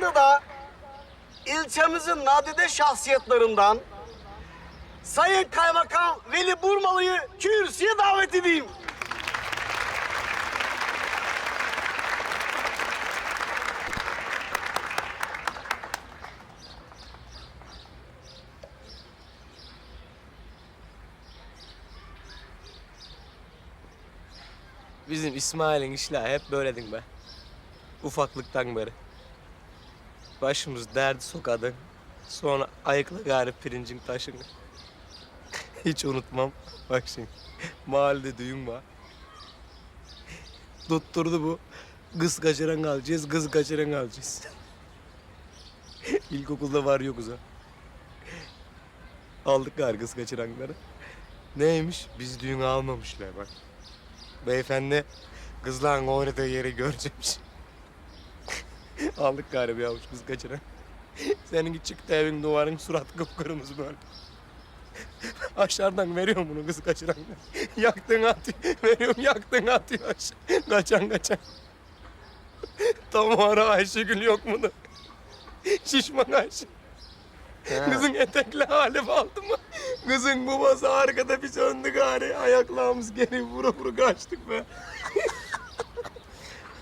Şimdi de ilçemizin nadide şahsiyetlerinden Sayın Kaymakam Veli Burmalı'yı kürsüye davet edeyim. Bizim İsmail'in işler hep böyledin be. Ufaklıktan beri. Başımız derdi sokadın. Sonra ayıkla gari pirincin taşını. Hiç unutmam. Bak şimdi. Mahallede düğün var. Tutturdu bu. Kız kaçıran alacağız, kız kaçıran alacağız. İlkokulda var yokuz ha. Aldık gari kız kaçıranları. Neymiş? Biz düğün almamışlar bak. Beyefendi kızların oynadığı yeri göreceğimiş. Aldık galiba avuç kız kaçıran. Seninki çıktı evin duvarın surat kıpkırmızı böyle. Aşağıdan veriyorum bunu kız kaçıran. yaktın atıyor. Veriyorum yaktın atıyor aşağı. Kaçan kaçan. Tam o ara Ayşegül yok mu da? Şişman Ayşe. Kızın etekli hali aldı mı? Kızın babası arkada bir söndü gari. Ayaklarımız geri vura vura kaçtık be.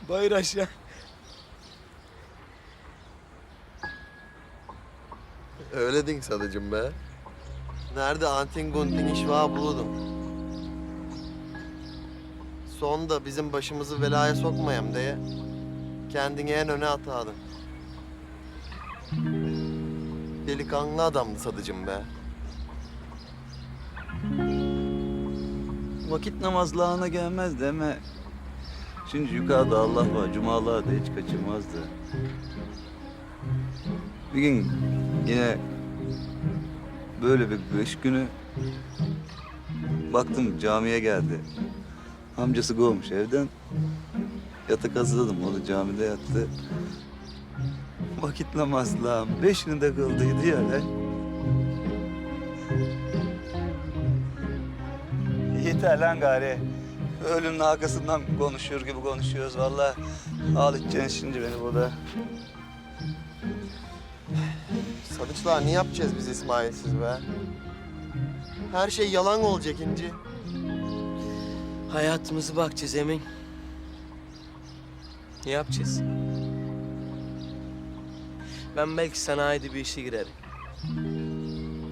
Bayır aşağı. Öyle din sadıcım be. Nerede antin guntin iş var buludum. Son da bizim başımızı belaya sokmayam diye kendini en öne atardın. Delikanlı adamdı sadıcım be. Vakit namazlığına gelmez deme. Şimdi yukarıda Allah var, cumalığa da hiç kaçırmazdı. Bir gün yine böyle bir kış günü baktım camiye geldi. Amcası kovmuş evden. Yatak hazırladım, o da camide yattı. Vakit namazlığım beşini de kıldıydı ya lan. Yeter lan gari. Ölümün arkasından konuşuyor gibi konuşuyoruz vallahi. Ağlatacaksın şimdi beni burada. Sadıçlar ne yapacağız biz İsmail'siz be? Her şey yalan olacak inci. Hayatımızı bakacağız Emin. Ne yapacağız? Ben belki sanayide bir işe girerim.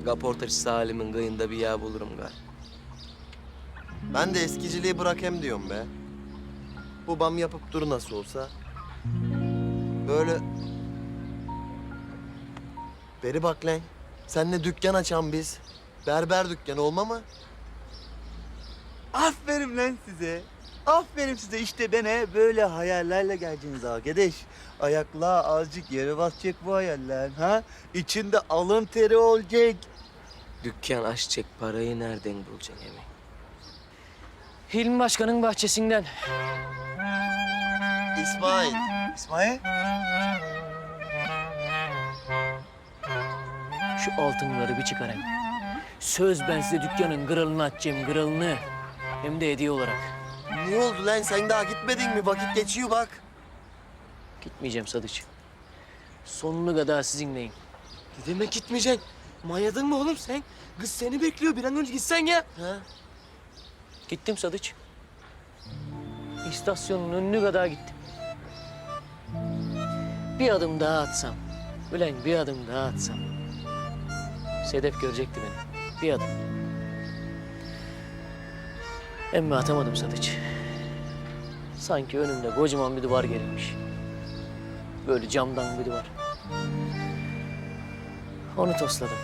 Kaportacı Salim'in kıyında bir yer bulurum galiba. Ben de eskiciliği bırakayım diyorum be. Babam yapıp dur nasıl olsa. Böyle... Beri bak lan. Seninle dükkan açan biz. Berber dükkanı olma mı? Aferin lan size. Aferin size işte bana böyle hayallerle geleceğiniz arkadaş. Ayakla azıcık yere basacak bu hayaller ha. İçinde alın teri olacak. Dükkan açacak parayı nereden bulacaksın Emin? Hilmi Başkan'ın bahçesinden. İsmail. İsmail. Şu altınları bir çıkarayım. Söz ben size dükkanın kırılını açacağım, kırılını. Hem de hediye olarak. Ne oldu lan? Sen daha gitmedin mi? Vakit geçiyor bak. Gitmeyeceğim Sadıç. Sonuna kadar sizinleyim. Ne demek gitmeyeceksin? Manyadın mı oğlum sen? Kız seni bekliyor. Bir an önce gitsen ya. Ha? Gittim Sadıç. İstasyonun önüne kadar gittim. Bir adım daha atsam, ulan bir adım daha atsam. Sedef görecekti beni. Bir adım. Emmi atamadım Sadıç. Sanki önümde kocaman bir duvar gerilmiş. Böyle camdan bir duvar. Onu tosladım.